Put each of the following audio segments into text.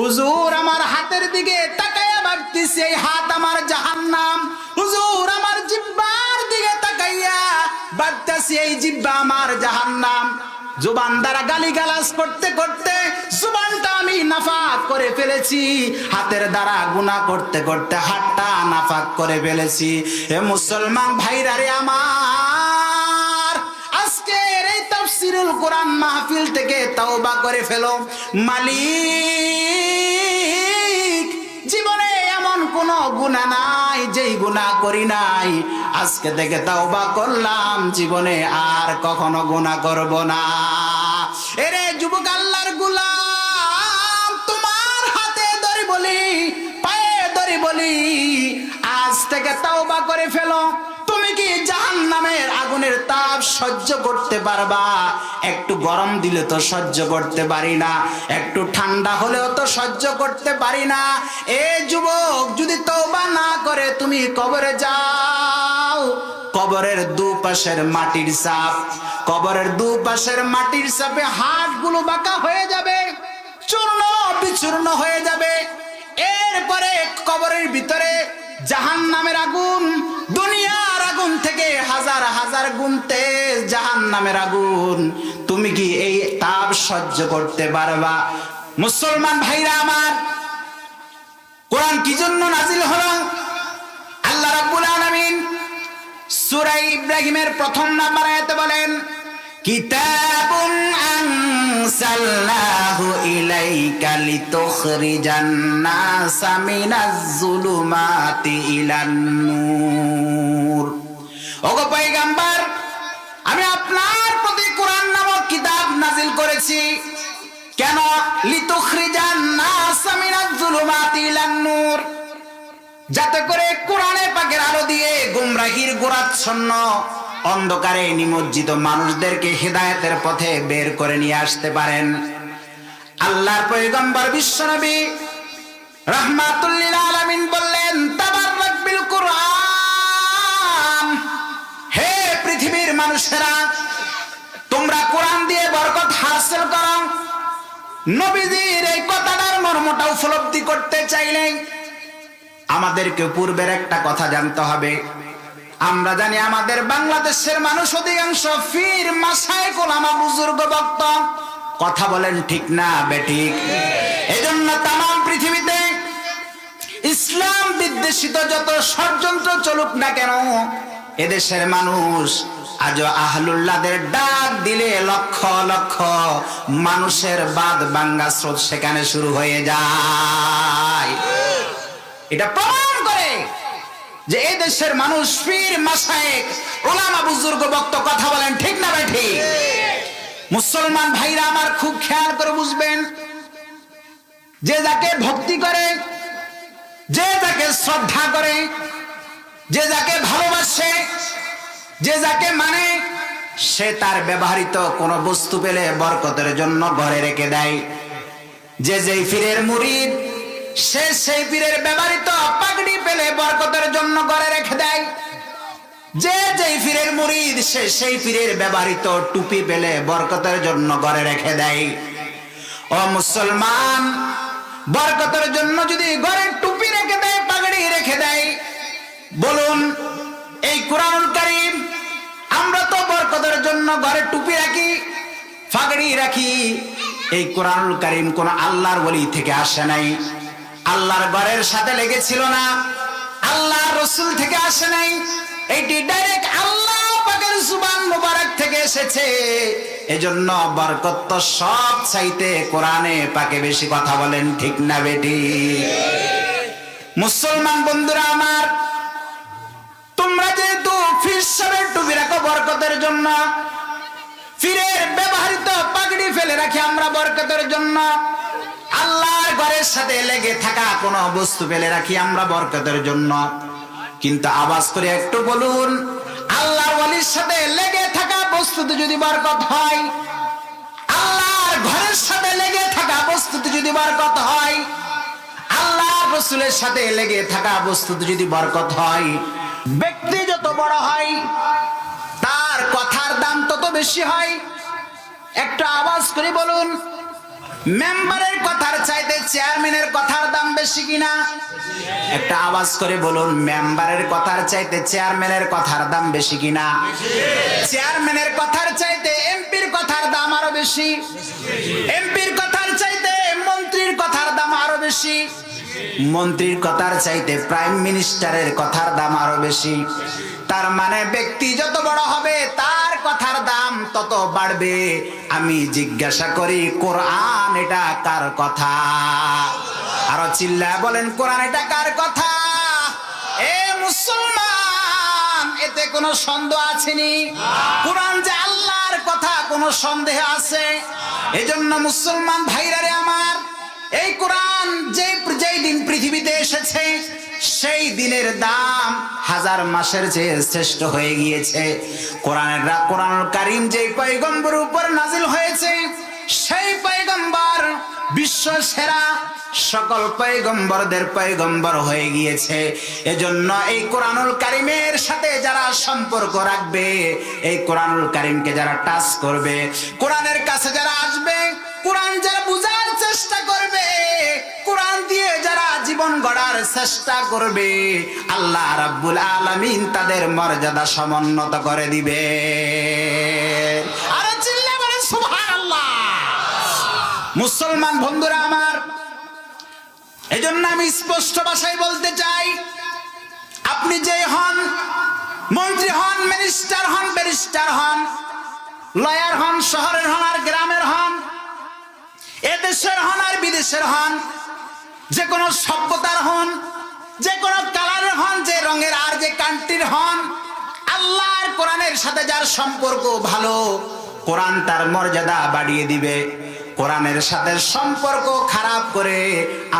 হুজুর আমার হাতের দিকে তাকাইয়া ভাবতেছি এই হাত আমার জাহান্নাম। হুজুর আমার জিব্বার দিকে তাকাইয়া ভাবতেছি এই জিব্বা আমার জাহান্নাম। জুবান দ্বারা গালি গালাজ করতে করতে জুবানটা আমি নাফাক করে ফেলেছি। হাতের দ্বারা গুনাহ করতে করতে হাতটা নাফাক করে ফেলেছি। এ মুসলমান ভাইরা রে আমার তাফসিরুল কোরআন মাহফিল থেকে তাওবা করে ফেলো। মালিক, জীবনে এমন কোন গুণা নাই, যেই গুণা করি নাই। আজকে থেকে করলাম, জীবনে আর কখনো গুণা করব না। এরে যুবক আল্লাহর গুলাম, তোমার হাতে ধরে বলি, পায়ে ধরে বলি, আজ থেকে তাওবা করে ফেলো। তুমি কি জাহান আগুনের তাপ সহ্য করতে পারবা। একটু গরম দিলে তো সহ্য করতে পারি না। একটু ঠান্ডা হলেও তো সহ্য করতে পারি না। এ যুবক, যদি তওবা না করে, তুমি কবরে যাও। কবরের দুপাশের মাটির চাপ কবরের দুপাশের মাটির চাপে হাটগুলো বাঁকা হয়ে যাবে, চূর্ণ বিচূর্ণ হয়ে যাবে। এরপরে কবরের ভিতরে জাহান নামের আগুন, দুনিয়ার আগুন থেকে হাজার হাজার গুণ তেজ জাহান নামের আগুন। তুমি কি এই তাপ সহ্য করতে পারবা? মুসলমান ভাইরা আমার, কোরআন কি জন্য নাজিল হলো? আল্লাহ রাব্বুল আলামিন সূরা ইব্রাহিমের প্রথম নাম্বার আয়াতে বলেন কিতাবুন আনসালনাহু ইলাইকা লিতুখরিজান নাসা মিনাজ যুলুমাতি ইলান নূর। ওগো পয়গম্বর, আমি আপনার প্রতি কোরআন নামক কিতাব নাজিল করেছি। কেন? লিতুখরিজান নাসা মিনাজ যুলুমাতি ইলান নূর। যাতে করে কোরআনে পাকের আলো দিয়ে গুমরাহির গোড়াচ্ছন্ন অন্ধকারে নিমজ্জিত মানুষদেরকে হেদায়েতের পথে বের করে নিয়ে আসতে পারেন। আল্লাহর পয়গম্বর বিশ্বনবী রহমাতুল্লিল বললেন হে পৃথিবীর মানুষেরা, তোমরা কোরআন দিয়ে হাসিল করো। এই উপলব্ধি করতে আমাদেরকে পূর্বের একটা কথা জানতে হবে। আমরা জানি আমাদের বাংলাদেশের মানুষ অধিকাংশ ফির মাসায় কোলামা বুজুর্গ বক্ত কথা বলেন ঠিক না, বেঠিক? এজন্য তাম পৃথিবীতে ইসলাম বিদ্বেষিত যত ষড়যন্ত্র চলুক না কেন, এদেশের মানুষ আজ আহলুল্লাদের ডাক দিলে লক্ষ লক্ষ মানুষের বাদ বাঙ্গা স্রোত সেখানে শুরু হয়ে যায়। এটা প্রমাণ করে যে এই দেশের মানুষ পীর মাসায়েক ওলামা বুজুর্গ বক্ত কথা বলেন ঠিক না ভাই ঠিক? মুসলমান ভাইরা আমার খুব খেয়াল করে বুঝবেন, যে যাকে ভক্তি করে, যে যাকে শ্রদ্ধা করে, যে যাকে ভালোবাসে, যে যাকে মানে সে তার ব্যবহৃত কোনো বস্তু পেলে বরকতের জন্য ঘরে রেখে দেয়। যে যেই ফিরের মুরিদ সে সেই পীরের ব্যবহৃত পাগড়ি পেলে বরকতের জন্য ঘরে রেখে দেয়। যে যেই পীরের মুরিদ সে সেই পীরের ব্যবহৃত টুপি পেলে বরকতের জন্য ঘরে রেখে দেয়। ও মুসলমান, বরকতের জন্য যদি ঘরে টুপি রেখে দেয়, পাগড়ি রেখে দেয়, বলুন, এই কোরআনুল কারীম, আমরা তো বরকতের জন্য ঘরে টুপি রাখি, পাগড়ি রাখি। এই কোরআনুল কারীম কোন আল্লাহর ওলি থেকে আসে নাই। আল্লাহর ঘরের সাথে লেগেছিল না। আল্লাহ রসুল থেকে আসে নাই। এটি ডাইরেক্ট আল্লাহ থেকে এসেছে। বরকত তো সব বেশি কথা বলেন, ঠিক না বেটি? মুসলমান বন্ধুরা আমার, তোমরা যেহেতু রাখো বরকতের জন্য, ফিরের ব্যবহৃত পাগড়ি ফেলে রাখি আমরা বরকতের জন্য। আল্লাহর ঘরের সাথে লেগে থাকা কোনো বস্তু ফেলে রাখি আমরা বরকতের জন্য। কিন্তু আওয়াজ করে একটু বলুন, আল্লাহর ওয়ালির সাথে লেগে থাকা বস্তুতে যদি বরকত হয়, আল্লাহর ঘরের সাথে লেগে থাকা বস্তুতে যদি বরকত হয় আল্লাহ রসুলের সাথে লেগে থাকা বস্তুতে যদি বরকত হয়, ব্যক্তি যত বড় হয়, তার কথার দাম তত বেশি হয়। একটা আওয়াজ করে বলুন মেম্বারের কথার চাইতে চেয়ারম্যানের কথার দাম বেশি কিনা? একটা আওয়াজ করে বলুন, মেম্বারের কথার চাইতে চেয়ারম্যানের কথার দাম বেশি কিনা? চেয়ারম্যানের কথার চাইতে এমপির কথার দাম আরও বেশি। এমপির কথার চাইতে মন্ত্রীর কথার দাম আরও বেশি। মন্ত্রীর কথার চাইতে প্রাইম মিনিস্টারের কথার দাম আরও বেশি। তার মানে ব্যক্তি যত বড় হবে, তার কথার দাম তত বাড়বে। আমি জিজ্ঞাসা করি, কোরআন এটা কার কথা? আরও চিল্লা বলেন, কোরআন এটা কার কথা? এ মুসলমান, এতে কোনো সন্দেহ আছেনি? কোরআন যে আল্লাহর কথা, কোনো সন্দেহ আছে? এজন্য মুসলমান ভাইরারে আমার, এই কোরআন যে যেই দিন পৃথিবীতে এসেছে, সেই দিনের দাম হাজার মাসের চেয়ে শ্রেষ্ঠ হয়ে গিয়েছে। কোরআনের কোরআন কারিম যে পয়গম্বর উপর নাজিল হয়েছে, সেই পয়গম্বর বিশ্ব সেরা সকল পয়গম্বরদের পয়গম্বর হয়ে গিয়েছে। এজন্য এই কোরআনুল কারিমের সাথে যারা সম্পর্ক রাখবে, এই কোরআনুল কারিমকে যারা টাচ করবে, কোরআনের কাছে যারা আসবে, কোরআন যারা বুঝার চেষ্টা করবে কোরআন দিয়ে যারা জীবন গড়ার চেষ্টা করবে, আল্লাহ রাব্বুল আলামিন তাদের মর্যাদা সমুন্নত করে দিবে। আরে চিল্লে বলে সুবহানাল্লাহ। মুসলমান বন্ধুরা আমার, এজন্য আমি স্পষ্ট ভাষায় বলতে চাই, আপনি যে হন, মন্ত্রী হন মিনিস্টার হন ব্যারিস্টার হন লয়ার হন, শহরের হন আর গ্রামের হন এদেশের হন আর বিদেশের হন, যে কোনো সভ্যতার হন, যে কোনো কালারের হন, যে রঙের আর যে কান্ট্রির হন আল্লাহর কোরআনের সাথে যার সম্পর্ক ভালো, কোরআন তার মর্যাদা বাড়িয়ে দিবে। কোরআনের সাথে সম্পর্ক খারাপ করে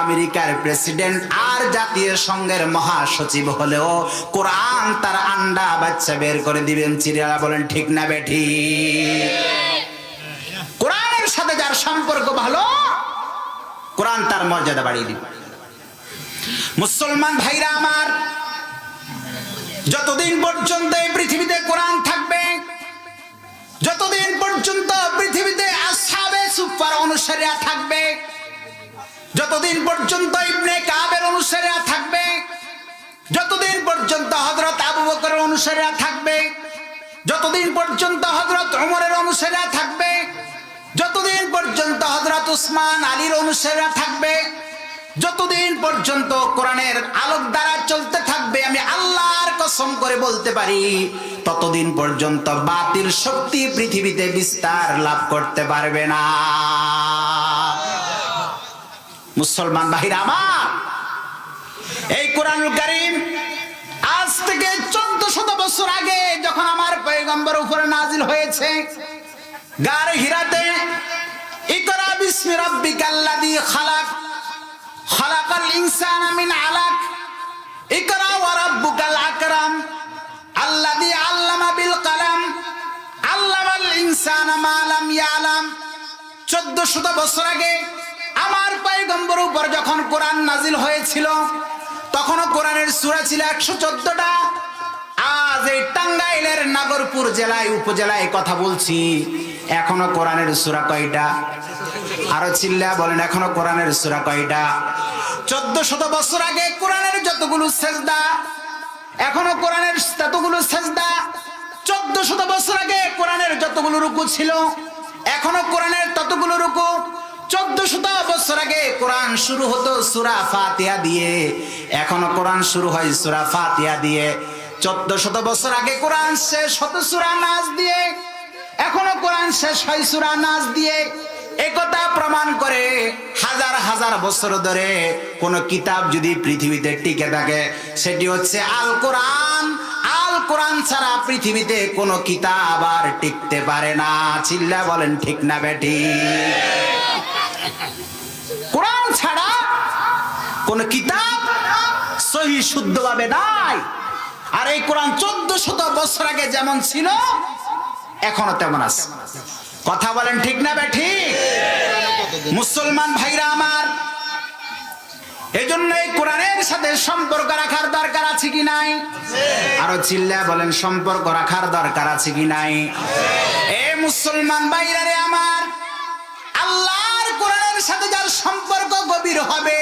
আমেরিকার প্রেসিডেন্ট আর জাতীয় সংঘের মহাসচিব হলেও কোরআন তার আন্ডা বাচ্চা বের করে দিবেন। চিরিয়ালা বলেন, ঠিক না বেঠি কোরআনের সাথে যার সম্পর্ক ভালো, কোরআন তার মর্যাদা বাড়িয়ে দিবে। মুসলমান ভাইরা আমার, যতদিন পর্যন্ত এই পৃথিবীতে কোরআন থাকবে, যতদিন পর্যন্ত পৃথিবীতে আসাবে সুপার অনুসারীরা থাকবে, যতদিন পর্যন্ত ইবনে কাবের অনুসারীরা থাকবে, যতদিন পর্যন্ত হজরত আবু বকরের অনুসারীরা থাকবে, যতদিন পর্যন্ত হজরত ওমরের অনুসারীরা থাকবে যতদিন পর্যন্ত হজরত উসমান আলীর অনুসারীরা থাকবে, যতদিন পর্যন্ত কোরআনের আলোক দ্বারা চলতে থাকবে, আমি আল্লাহর কসম করে বলতে পারি, ততদিন পর্যন্ত বাতিল শক্তি পৃথিবীতে বিস্তার লাভ করতে পারবে না। মুসলমান বাহির আমার, এই কোরআনুল কারিম আজ থেকে চোদ্দ শত বছর আগে যখন আমার পয়গম্বর উপরে নাজিল হয়েছে গার হিরাতে, ইকরা বিসমি রাব্বিকাল্লাযী খালাক, খালাকাল ইনসানা মিন আলাক, ইকরা ওয়া রাব্বুকাল আকরাম, আল্লাযী আল্লামা বিল কলম, আল্লামাল ইনসানা মা লাম ইয়ালাম। 1400 বছর আগে আমার পয়গম্বর উপর যখন কোরআন নাজিল হয়েছিল, তখনও কোরআনের সূরা ছিল 114টা আজ এই টাঙ্গাইলের নাগরপুর জেলায়, উপজেলায় কথা বলছি। এখনও কোরআনের সুরা কয়টা? আরও চিল্লা বলেন, এখনও কোরআনের সুরা কয়টা? চোদ্দ শত বছর আগে কোরআনের যতগুলো সেজদা, এখনও কোরআনের ততগুলো সেজদা। চোদ্দ শত বছর আগে কোরআনের যতগুলো রুকু ছিল, এখনও কোরআনের ততগুলো রুকু। চোদ্দ শত বছর আগে কোরআন শুরু হতো সুরা ফাতিহা দিয়ে। এখনও কোরআন শুরু হয় সুরা ফাতিহা দিয়ে। চোদ্দ শত বছর আগে কোরআন শেষ হতো সুরা নাচ দিয়ে। এখনও কোরআন শেষ হয় সুরা নাচ দিয়ে একথা প্রমাণ করে হাজার হাজার বছর ধরে কোন কিতাব যদি পৃথিবীতে টিকে থাকে, সেটি হচ্ছে আল কোরআন আল কোরআন ছাড়া পৃথিবীতে কোন কিতাব আর টিকতে পারে না। চিল্লা বলেন, ঠিক না বেটি? কোরআন ছাড়া কোন কিতাব সহি শুদ্ধভাবে নাই। আর এই কোরআন চোদ্দ শত বছর আগে যেমন ছিল এখনও তেমন আছে। কথা বলেন ঠিক না বেঠি মুসলমান ভাইরা আমার এজন্য এই কোরআনের সাথে সম্পর্ক রাখার দরকার আছে কি নাই? আরও চিল্লা বলেন, সম্পর্ক রাখার দরকার আছে কি নাই? এ মুসলমান ভাইরা রে আমার, আল্লাহর কোরআনের সাথে যার সম্পর্ক গভীর হবে,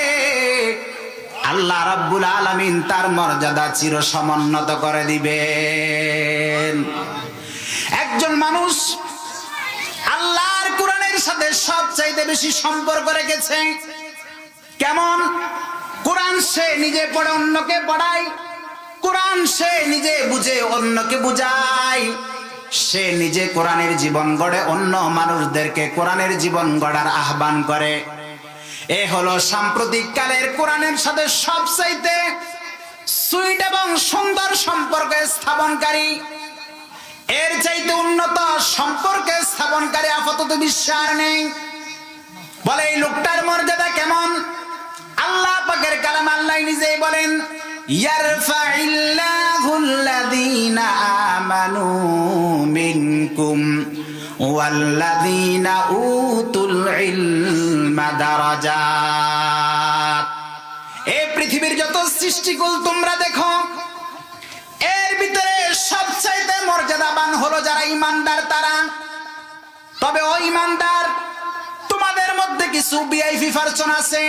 আল্লাহ রাব্বুল আলামিন তার মর্যাদা চির সমুন্নত করে দিবেন। একজন মানুষ আল্লাহর কোরআনের সাথে সবচাইতে বেশি সম্পর্ক রেখেছে। কেমন? কোরআন সে নিজে পড়ে অন্যকে পড়ায়। কোরআন সে নিজে বুঝে অন্যকে বুঝায়। সে নিজে কোরআনের জীবন গড়ে, অন্য মানুষদেরকে কোরআনের জীবন গড়ার আহ্বান করে। এ হলো সাম্প্রতিক কালের কোরআনের সাথে সবচাইতে সুইট এবং সুন্দর সম্পর্ক স্থাপনকারী এর চাইতে উন্নত সম্পর্কে স্থাপনকারী আপাতত বিশ্বাস নেই। বলে, এই লোকটার মর্যাদা কেমন? আল্লাহ পাকের কালাম আল্লাহ নিজেই বলেন এই পৃথিবীর যত সৃষ্টিকুল তোমরা দেখো এর ভিতরে সবচাইতে মর্যাদাবান হলো যারা ইমানদার তারা। তবে ও ইমানদার, তোমাদের মধ্যে কিছু বিআইপি পারসন আছে।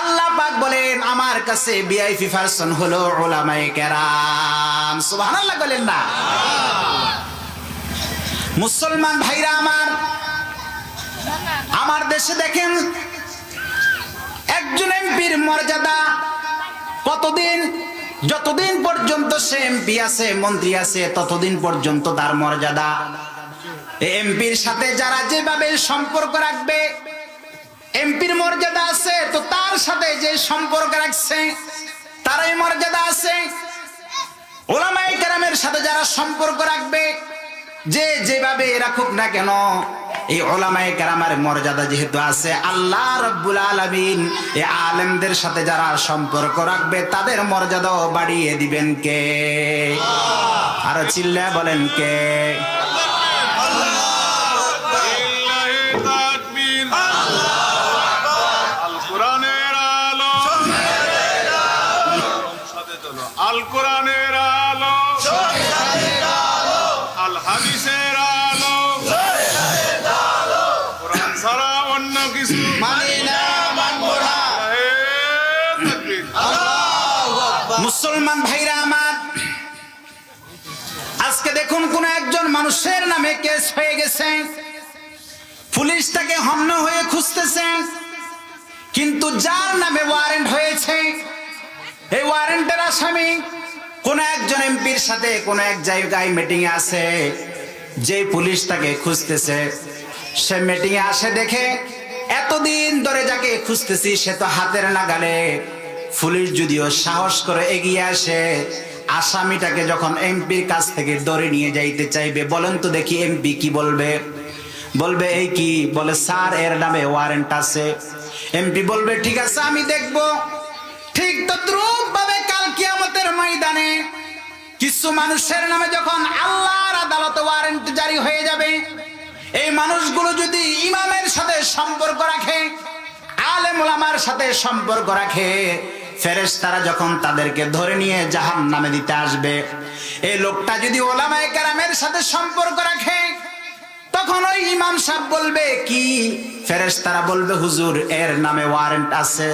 আল্লাহ পাক বলেন, আমার কাছে বিআইপি পারসন হলো ওলামায়ে কেরাম। সুবহানাল্লাহ বলেন না। মুসলমান ভাইরা আমার আমার দেশে দেখেন, একজন এমপির মর্যাদা কতদিন যতদিন পর্যন্ত সে এমপি আছে, মন্ত্রী আছে, ততদিন পর্যন্ত তার মর্যাদা। এমপির সাথে যারা যেভাবে সম্পর্ক রাখবে এমপির মর্যাদা আছে, তো তার সাথে যে সম্পর্ক রাখছে, তারই মর্যাদা আছে। ওলামাই কেরামের সাথে যারা সম্পর্ক রাখবে, যে যেভাবে রাখুক না কেন এই ওলামাই কেরামের মর্যাদা যেহেতু আছে, আল্লাহ রব্বুল আলমিন এই আলেমদের সাথে যারা সম্পর্ক রাখবে, তাদের মর্যাদাও বাড়িয়ে দিবেন কে? আরও চিল্লা বলেন কে? মুসলমান ভাইরা আমার, আজকে দেখুন কোন একজন মানুষের নামে কেস হয়ে গেছে। পুলিশ তাকে হন্য হয়ে খুঁজতেছে, কিন্তু যার নামে ওয়ারেন্ট হয়েছে, এই ওয়ারেন্টের আসামি কোন একজন এমপির সাথে, কোন এক জায়গায় মিটিং আছে, যে পুলিশ তাকে খুঁজতেছে। সে মিটিং আসে দেখে, এতদিন ধরে যাকে খুঁজতেছি, সে তো হাতের নাগালে পুলিশ যদিও সাহস করে এগিয়ে আসে, আসামিটাকে যখন এমপির কাছ থেকে ধরে নিয়ে যাইতে চাইবে, বলেন তো দেখি এমপি কি বলবে। বলবে, এই কি? বলে, স্যার, এর নামে ওয়ারেন্ট আছে। এমপি বলবে, ঠিক আছে, আমি দেখব। ঠিক তদ্রুপ ভাবে কাল কিয়ামতের ময়দানে কিছু মানুষের নামে যখন আল্লাহর আদালতে ওয়ারেন্ট জারি হয়ে যাবে, এই মানুষগুলো যদি ইমামের সাথে সম্পর্ক রাখে, আলেম ওলামার সাথে সম্পর্ক রাখে ফেরেশতারা যখন তাদেরকে ধরে নিয়ে জাহান নামে দিতে আসবে, এই লোকটা যদি ওলামায়ে কেরামের সাথে সম্পর্ক রাখে, তখন ওই ইমাম সাহেব বলবে, কি? ফেরেশতারা বলবে, হুজুর, এর নামে ওয়ারেন্ট আছে।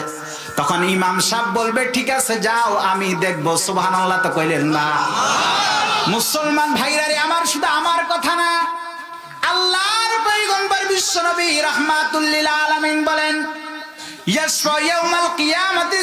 তখন ইমাম সাহেব বলবে, ঠিক আছে, যাও, আমি দেখব। সুবহানাল্লাহ তো কইলেন না। মুসলমান ভাইরা রে আমার শুধু আমার কথা না, আল্লাহর পয়গম্বর বিশ্বনবী রাহমাতুল্লিল আলামিন বলেন, ইয়াশফা ইয়াউমাল কিয়ামাতি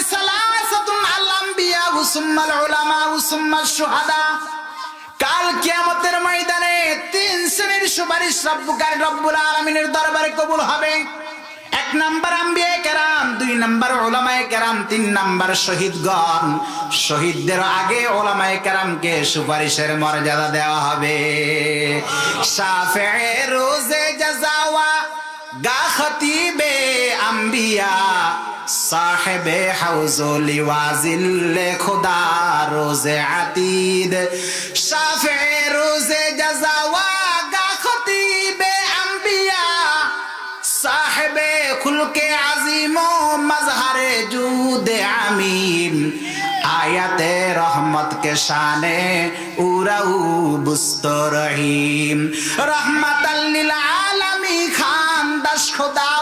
শহীদদের আগে ওলামায়ে কেরামকে সুপারিশের মর্যাদা দেওয়া হবে। রোজে গা খতিবে আম্বিয়া। সাহেবে হাউজলি ওয়াজিল খুদা রোজে আতিদ। শাফে রোজে জাজাওয়া গা খতিবে আম্বিয়া। সাহেবে খুলকে আজিম মজহারে জুদে আমিন। আয়াতে রহমত কে শানে উরাউ বুস্ত রহিম। রহমত লিল আলমী খান দাস খুদাওয়ান দে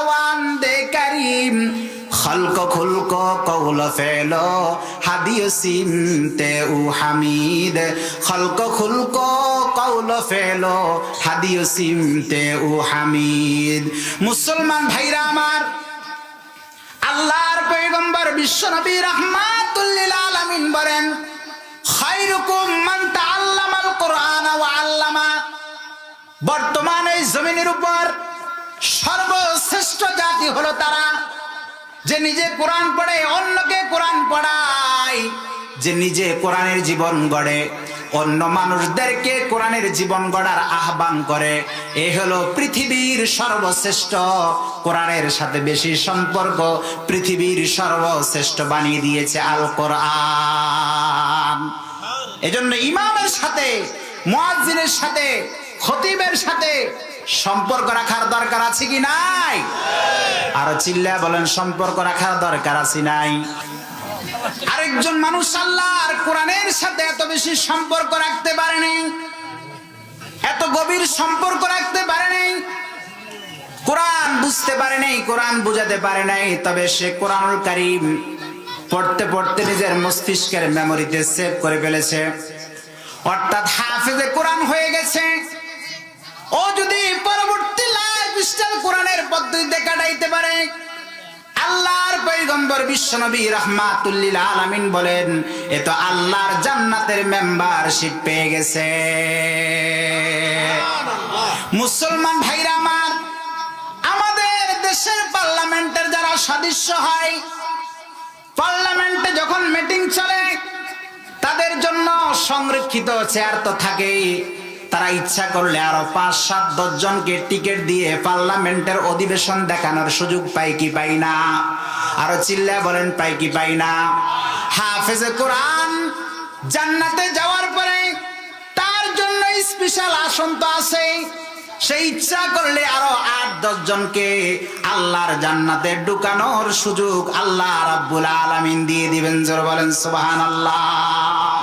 خلق خلق قول فعل হাদিয় সিমতে উ হামিদ খলক খুলক কৌল ফেল হাদিয় সিমতে উ হামিদ মুসলমান ভাইরা আমার আল্লাহর পয়গম্বর বিশ্বনবী রহমাতুল্লিল আলামিন বলেন খায়রুকুম মান তাআল্লামাল কোরআন ওয়া আল্লামা বর্তমান এই জমিনের উপর সর্বশ্রেষ্ঠ জাতি হলো তারা যে নিজে কোরআন পড়ে, অন্যকে কোরআন পড়ায়। যে নিজে কোরআনের জীবন গড়ে, অন্য মানুষদেরকে কোরআনের জীবন গড়ার আহ্বান করে। এ হলো পৃথিবীর সর্বশ্রেষ্ঠ। কোরআনের সাথে বেশি সম্পর্ক পৃথিবীর সর্বশ্রেষ্ঠ বানিয়ে দিয়েছে আল কোরআন। এজন্য ইমামের সাথে, মুয়াজ্জিনের সাথে, খতিবের সাথে সম্পর্ক রাখার দরকার আছে কি নাই? আরও চিল্লা বলেন, সম্পর্ক রাখার দরকার আছে নাই। আরেকজন মানুষ আল্লাহ আর কোরআনের সাথে এত বেশি সম্পর্ক রাখতে পারেনি এত গভীর সম্পর্ক রাখতে পারেনি কোরআন বুঝতে পারে নাই, কোরআন বুঝাতে পারে নাই, তবে সে কোরআনুল কারিম পড়তে পড়তে নিজের মস্তিষ্কের মেমোরিতে সেভ করে ফেলেছে। অর্থাৎ হাফেজে কোরআন হয়ে গেছে। ও যদি পরবর্তী লাইফ স্টাইল কোরআনের পদ্ধতিতে কাটাইতে পারে আল্লাহর পৈগম্বর বিশ্বনবী রহমাতুল্লিল আলামিন বলেন এ তো আল্লাহর জান্নাতের মেম্বারশিপ পেয়ে গেছে। মুসলমান ভাইরা আমার আমাদের দেশের পার্লামেন্টের যারা সদস্য হয় পার্লামেন্টে যখন মিটিং চলে তাদের জন্য সংরক্ষিত চেয়ার তো থাকেই। তারা ইচ্ছা করলে আরও পাঁচ, সাত, দশ জনকে টিকিট দিয়ে পার্লামেন্টের অধিবেশন দেখানোর সুযোগ পাই কি পাই না? আরও চিল্লা বলেন, পাই কি পাই না? হাফেজে কোরআন জান্নাতে যাওয়ার পরে তার জন্য স্পেশাল আসন তো আছে। সে ইচ্ছা করলে আরও আট, দশ জনকে আল্লাহর জান্নাতে ঢুকানোর সুযোগ আল্লাহ রাব্বুল আলামিন দিয়ে দিবেন। জোর বলেন, সুবহানাল্লাহ।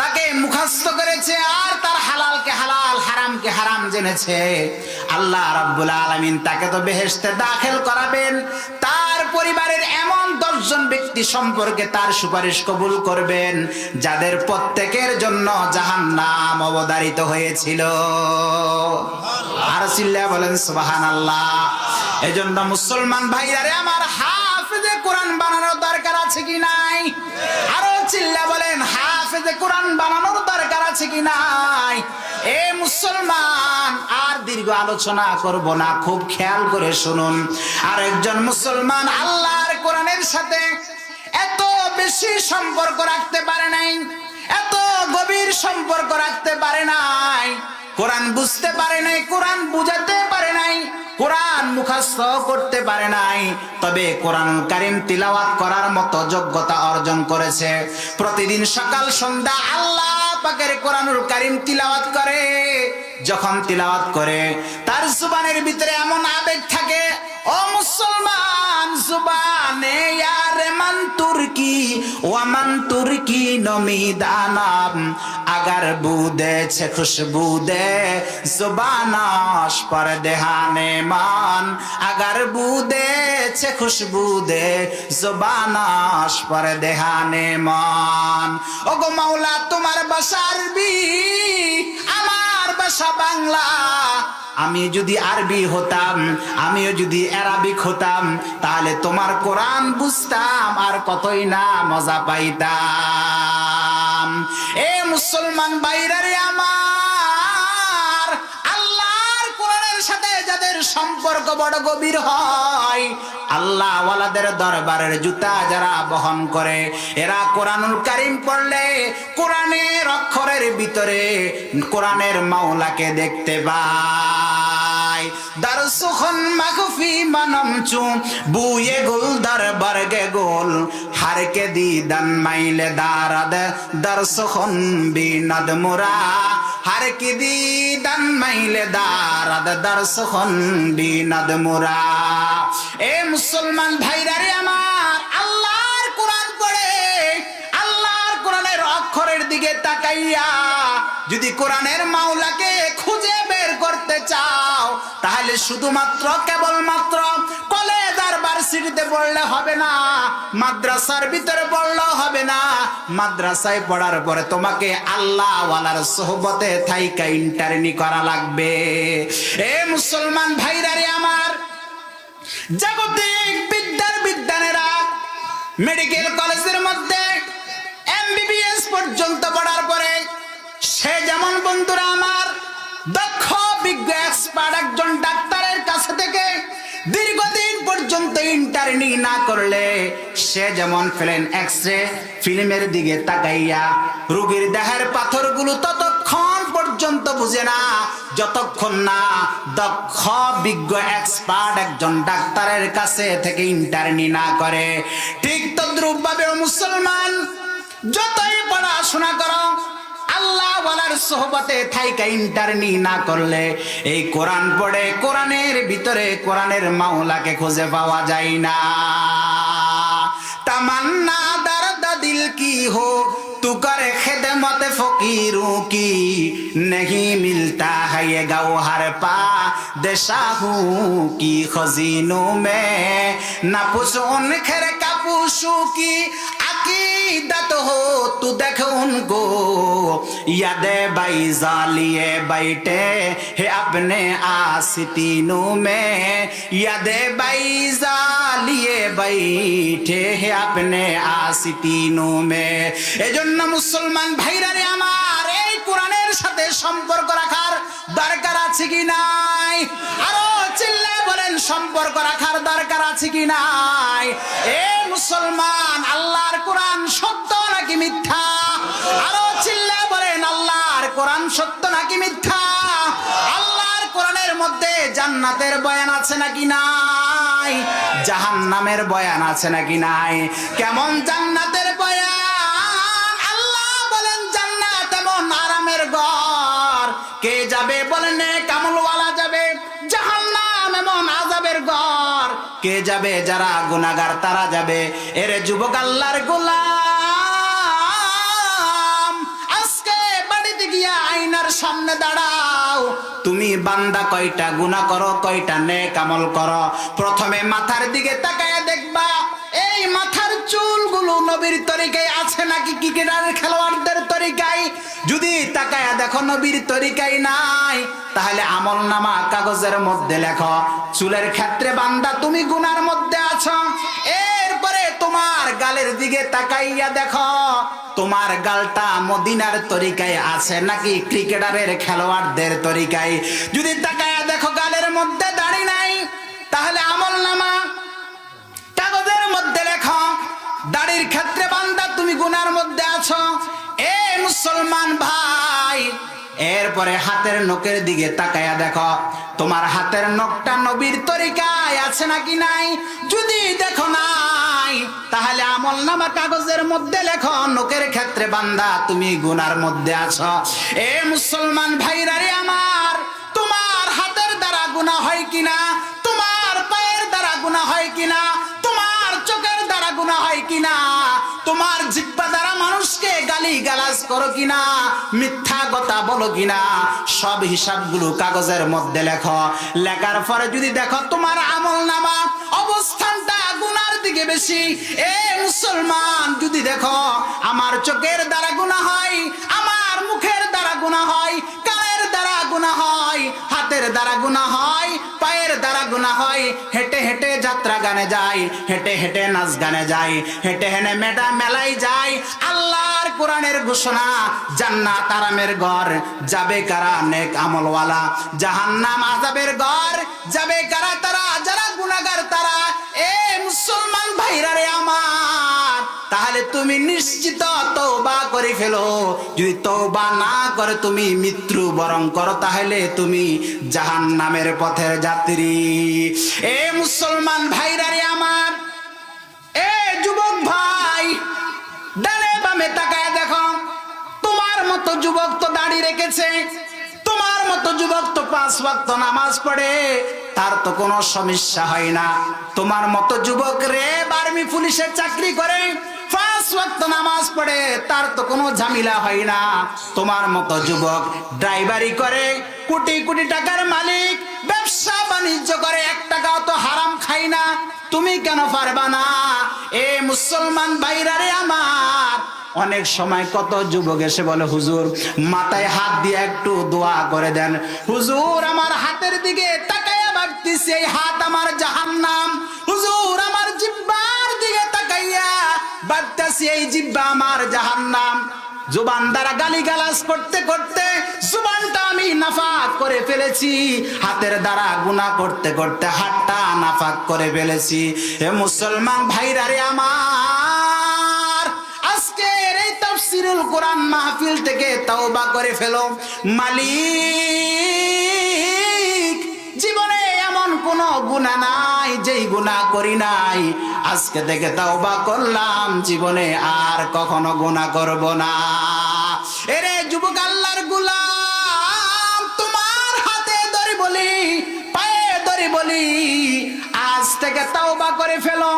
তাকে মুখস্থ করেছে আর তার হালালকে হালাল, হারামকে হারাম জেনেছে। আল্লাহ রাব্বুল আলামিন তাকে তো বেহেশতে দাখিল করাবেন। তার পরিবারের এমন দশজন ব্যক্তি সম্পর্কে তার সুপারিশ কবুল করবেন, যাদের প্রত্যেকের জন্য জাহান্নাম অবধারিত হয়েছিল। আর চিল্লা বলেন, সুবহানাল্লাহ। এজন্য মুসলমান ভাইরারে আমার হাফেজে কোরআন বানানোর দরকার আছে কি নাই? আরও চিল্লা বলেন, হাফেজে কোরআন বানানোর দরকার আছে কি নাই? এ মুসলমান, আর দীর্ঘ আলোচনা করব না, খুব খেয়াল করে শুনুন। আর একজন মুসলমান আল্লাহর কোরআনের সাথে এত বেশি সম্পর্ক রাখতে পারে নাই, এত গভীর সম্পর্ক রাখতে পারে নাই। কোরআন বুঝতে পারে নাই, কোরআন বুঝাতে পারে নাই, কোরআন মুখস্থ করতে পারে নাই, তবে কোরআন কারিম তিলাওয়াত করার মতো যোগ্যতা অর্জন করেছে। প্রতিদিন সকাল, সন্ধ্যা আল্লাহ তিলাওয়াত করে। যখন তিলাওয়াত করে, তার জুবানের ভিতরে এমন আবেগ থাকে, ও মুসলমান জুবানে, ইয়ারে মান তুর্কি, ওয়ামান তুর্কি নমিদানাম আগার বুদে, ছে খুশবু দে জুবানাশ পর দেহানে মান। আগার বুদে, ছে খুশবু দে জুবানাশ পর দেহানে মান। ওগো মাওলা, তোমার বাসা আরবি আমার বাসা বাংলা। আমি যদি আরবি হতাম, আমিও যদি অ্যারাবিক হতাম, তাহলে তোমার কোরআন বুঝতাম আর কতই না মজা পাইতাম। এ মুসলমান বাইরারে আমার। সম্পর্ক বড় গভীর হয়। আল্লাহ ওয়ালাদের দরবারের জুতা যারা বহন করে, এরা কোরআনুল কারিম পড়লে কোরআনের অক্ষরের ভিতরে কোরআনের মাওলাকে দেখতে পায়। নাই। মাখফি চু। বুয়ে গুল মাইলে মুরা। মাইলে মুরা। এ মুসলমান ভাইরা রে আমার, আল্লাহর কোরআন পড়ে। আল্লাহর কোরআনের অক্ষরের দিকে তাকাইয়া যদি কোরআনের মাওলাকে খুঁজে বের করতে চাও তাহলে শুধুমাত্র কেবলমাত্র কলেজ আর ভার্সিটিতে পড়লে হবে না, মাদ্রাসার ভিতরে পড়লেও হবে না। মাদ্রাসায় পড়ার পরে তোমাকে আল্লাহ ওয়ালার সোহবতে থাইকা ইন্টারনি করা লাগবে। এ মুসলমান ভাইরা রে আমার, জাগতিক বিদ্যার বিদ্যানেরা মেডিকেল কলেজের মধ্যে এমবিবিএস পর্যন্ত পড়ার পরে সে যেমন বন্ধুরা আমার দক্ষ বিজ্ঞ এক্সপার্ট একজন ডাক্তারের কাছে থেকে দীর্ঘদিন পর্যন্ত ইন্টারনি না করলে সে যেমন ফেলেন ফিল্মের দিকে তাকাইয়া, রোগীর দেহের পাথরগুলো ততক্ষণ পর্যন্ত বুঝে না, যতক্ষণ না দক্ষ, বিজ্ঞ এক্সপার্ট একজন ডাক্তারের কাছে থেকে ইন্টারনি না করে। ঠিক তদ্রুপ ভাবে মুসলমান, যতই পড়াশোনা করো, আল্লাহ বলার সোহবতে থাইকা ইন্টারনি না করলে এই কোরআন পড়ে কোরআনের ভিতরে কোরআনের মাওলাকে খুঁজে পাওয়া যায় না তামান্না দর্দ দিল কি হো तू करे खिदमत फकीरों की नहीं मिलता है ये गौहर पा देशाहू की खजीनों में न पूछ उन खैर का पूछू की अकीदत हो तू देख उनको याद बैजा लिए बैठे है अपने आस्तीनों में याद बैजा लिए बैठे है अपने आस्तीनों में এজন্য মুসলমান ভাইরা রে আমার এই কোরআনের সাথে সম্পর্ক রাখার দরকার আছে কি নাই আরো চিল্লে বলেন, সম্পর্ক রাখার দরকার আছে কি নাই? এ মুসলমান, আল্লাহর কোরআন সত্য নাকি মিথ্যা? আরও চিল্লে বলেন, আল্লাহর কোরআন সত্য নাকি মিথ্যা? আল্লাহর কোরআনের মধ্যে জান্নাতের বয়ান আছে নাকি নাই? জাহান্নামের বয়ান আছে নাকি নাই? কেমন জান্নাতের বয়ান? আল্লাহ বলেন, জান্নাত এমন আরামের ঘর। কে যাবে বলেন কে যাবে? যারা গুনাগার তারা যাবে। এর যুবক আল্লাহর গোলাম, আজকে বাড়িতে গিয়া আয়নার সামনে দাঁড়াও। তুমি বান্দা কয়টা গুনাহ করো, কয়টা নে কামল করো? প্রথমে মাথার দিকে তাকায় দেখবা নবীর তরিকায় আছে নাকি ক্রিকেটারের খেলোয়াড়দের তরিকায়? যদি তাকায়া দেখো নবীর তরিকায় নাই, তাহলে আমল নামা কাগজের মধ্যে লেখো। চুলের ক্ষেত্রে বান্দা, তুমি গুনার মধ্যে আছো। এরপরে তোমার গালের দিকে তাকাইয়া দেখো, তোমার গালটা মদিনার তরিকায় আছে নাকি ক্রিকেটারের খেলোয়াড়দের তরিকায়? যদি তাকায়া দাড়ির ক্ষেত্রে বান্দা, তুমি গুনার মধ্যে আছো। এ মুসলমান ভাই, এরপরে হাতের নখের দিকে তাকায়া দেখো। তোমার হাতের নখটা নবীর তরিকায় আছে নাকি নাই? যদি দেখো নাই, তাহলে আমল নামা কাগজের মধ্যে লেখো, নখের ক্ষেত্রে বান্দা, তুমি গুনার মধ্যে আছো। এ মুসলমান ভাইরা রে আমার, তোমার হাতের দ্বারা গুনাহ হয় কিনা? তোমার পায়ের দ্বারা গুনাহ হয় কিনা? গুনাহ হয় কিনা? তোমার জিব্বা দ্বারা মানুষকে গালি গালাজ করো কিনা? মিথ্যা কথা বলো কিনা? সব হিসাবগুলো কাগজের মধ্যে লেখো। লেখার পরে যদি দেখো তোমার আমল নামা অবস্থানটা গুনার দিকে বেশি, এ মুসলমান, যদি দেখো আমার চোখের দ্বারা গুণা হয়, আমার মুখের দ্বারা গুণা হয় হাতের দ্বারা গুনাহ হয়, পায়ের দ্বারা গুনাহ হয়। হেঁটে হেঁটে যাত্রা গানে যাই হেঁটে হেঁটে নাচ গানে যাই হেঁটে হেঁটে মেটা মেলাই যাই আল্লাহর কোরআনের ঘোষণা, জান্নাত আরামের ঘর, যাবে কারা নেক আমলওয়ালা? জাহান্নাম আজাবের ঘর, যাবে কারা তারা? যারা গুনাহগার তারা? এ মুসলমান ভাইরা রে আমার। তাহলে তুমি নিশ্চিত তৌবা করে ফেলো। যদি তৌবা না করে তুমি মৃত্যু বরণ করো, তাহলে তুমি জাহান নামের পথের যাত্রী। এ মুসলমান ভাইরা রে আমার, এ যুবক ভাই, ডানে বামে তাকায় দেখো। তোমার মতো যুবক তো দাড়ি রেখেছে। তোমার মতো যুবক তো পাঁচ ওয়াক্ত নামাজ পড়ে। তার তো কোনো সমস্যা হয় না। তোমার মতো যুবক রে বার্মি পুলিশের চাকরি করে। নামাজ পড়ে, তার তো কোনো হয় না। তোমার মতো যুবক ড্রাইভারি করে, কোটি কোটি টাকার মালিক, ব্যবসা বাণিজ্য করে, এক টাকাও তো হারাম খাই না। তুমি কেন পারবা না? এ মুসলমান বাইরারে আমার। অনেক সময় কত যুবক এসে বলে, হুজুর, মাথায় হাত দিয়ে একটু দোয়া করে দেন। হুজুর, আমার হাতের দিকে তাকাইয়া ভাবতেছি এই হাত আমার জাহান্নাম। হুজুর, আমার তাকাইয়া ভাবতেছি এই জিব্বা আমার জাহান্নাম। জুবান দ্বারা গালি গালাজ করতে করতে জুবানটা আমি নাফাক করে ফেলেছি। হাতের দ্বারা গুনাহ করতে করতে হাতটা নাফাক করে ফেলেছি। হে মুসলমান ভাইরা রে আমার, আজকের এই তাফসিরুল কোরআন মাহফিল থেকে তওবা করে ফেলো। মালিক কোন গুণা নাই, যেই গুণা করি নাই। আজকে দেখে থেকে তাওবা করলাম, জীবনে আর কখনো গুণা করব না। এরে যুবক আল্লাহর গুলাম, তোমার হাতে ধরি বলি, পায়ে ধরি বলি, আজ থেকে তাও বা করে ফেলো।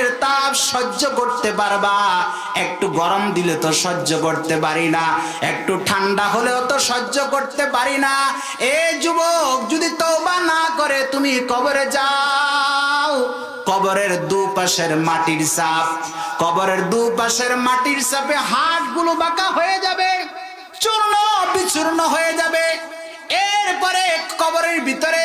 আগুনের তাপ সহ্য করতে পারবা। একটু গরম দিলে তো সহ্য করতে পারি না। একটু ঠান্ডা হলেও তো সহ্য করতে পারি না। এ যুবক, যদি তওবা না করে, তুমি কবরে যাও। কবরের দুপাশের মাটির চাপ কবরের দুপাশের মাটির চাপে হাটগুলো বাঁকা হয়ে যাবে, চূর্ণ বিচূর্ণ হয়ে যাবে। এরপরে কবরের ভিতরে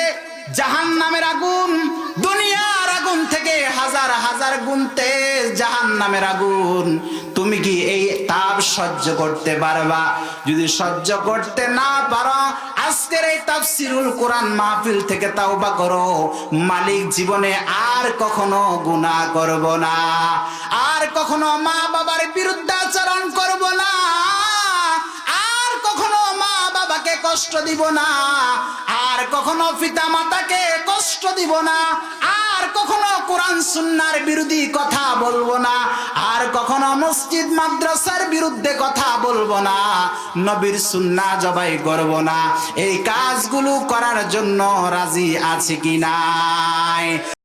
জাহান নামের আগুন, দুনিয়ার আগুন থেকে হাজার হাজার গুণ তেজ জাহান নামের আগুন। তুমি কি এই তাপ সহ্য করতে পারবা? যদি সহ্য করতে না পারো, আজকের এই তাফসিরুল কোরআন মাহফিল থেকে তাওবা করো। মালিক জীবনে আর কখনো গুনাহ করব না। আর কখনো মা বাবার বিরুদ্ধে আচরণ করব না। আর কখনো মা বাবাকে কষ্ট দিব না। আর কখনো পিতা মাতাকে কষ্ট দিব না, আর কখনো কোরআন সুন্নার বিরোধী কথা বলব না, আর কখনো মসজিদ মাদ্রাসার বিরুদ্ধে কথা বলব না, নবীর সুন্না জবাই করব না, এই কাজগুলো করার জন্য রাজি আছে কি নাই?